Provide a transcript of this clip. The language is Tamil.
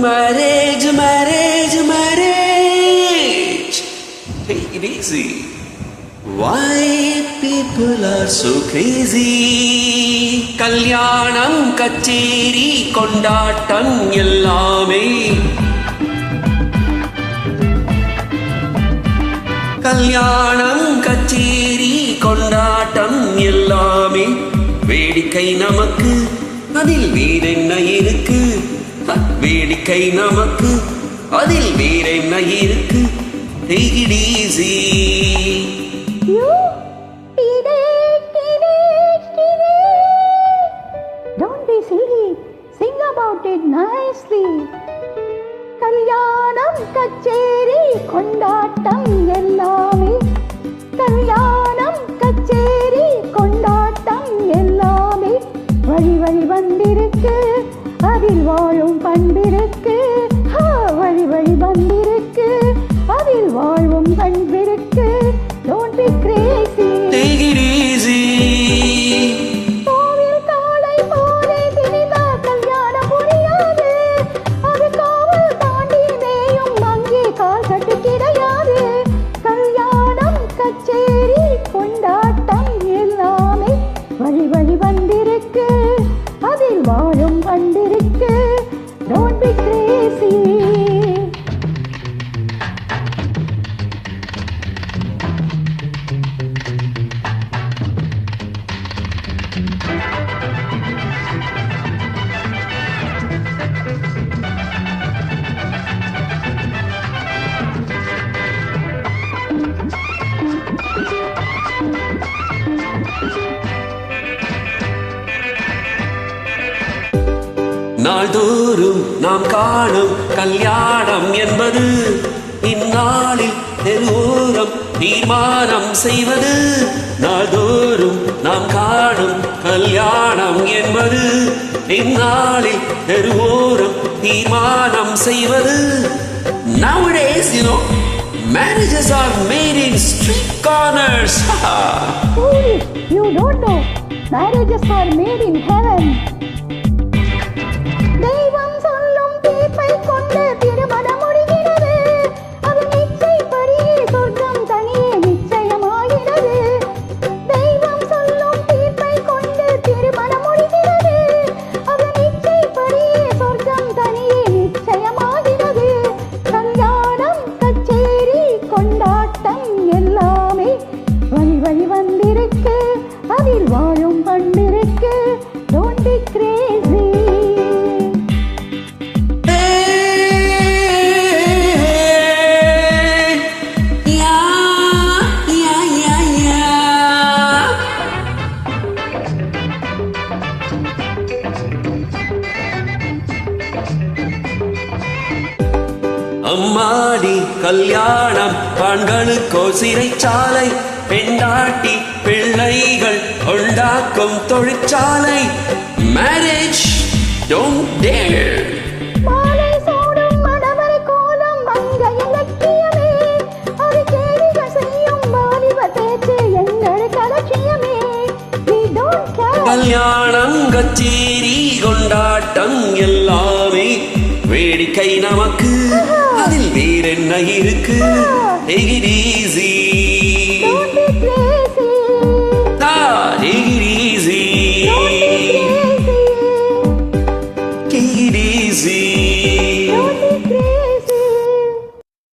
marriage, marriage, marriage. Take it easy. Why people are so crazy? கல்யாணம் கச்சேரி கொண்டாட்டம் எல்லாமே கல்யாணம் கச்சேரி கொண்டாட்டம் எல்லாமே வேடிக்கை நமக்கு அதில் வீடென்ன இருக்கு வேடிக்கை நமக்கு அதில் வேறென்ன இருக்கு Take it easy. You teenage, teenage, teenage. Don't be silly. Sing about it nicely. கல்யாணம் கச்சேரி கொண்டாட்டம் அதில் வாழும் பண்பிருக்கு வழி வழி வந்திருக்கு. அதில் வாழும் பண்பிருக்கு நாள்தோறும் நாம் காணும் கல்யாணம் என்பது இந்நாளில் தெருவோரம் தீர்மானம் செய்வது நாள்தோறும் நாம் காணும் கல்யாணம் என்பது இந்நாளில் தெருவோரம் தீர்மானம் செய்வது Nowadays, you know, marriages are made in street corners. Foolish, you don't know. Marriages are made in heaven. அம்மாடி கல்யாணம் ஆண்களுக்கோ சிறைச்சாலை பெண்டாட்டி பிள்ளைகள் உண்டாக்கும் தொழிற்சாலை. மேரேஜ் டோன்ட் டேர் கல்யாணம் கச்சேரி கொண்டாட்டம் எல்லாமே வேடிக்கை நமக்கு. அதில் வேறென்ன இருக்கு? Take